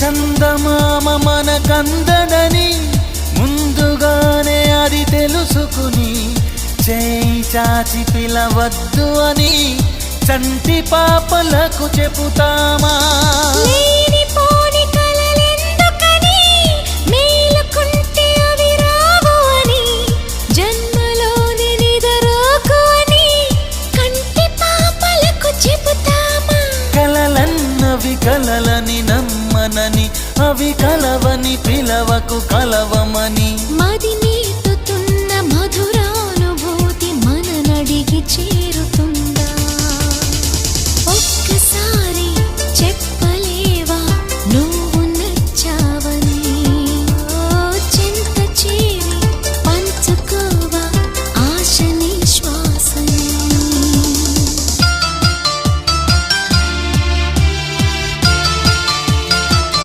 చందమామ మన కందడని ముందుగానే అది తెలుసుకుని చేయి చాచి పిలవద్దు అని చంటి పాపలకు చెబుతామా? కలలని కలవని అవి కలవని పిలవకు కలవమని. మది నీటుతున్న మధురానుభూతి మననడిగి చేరు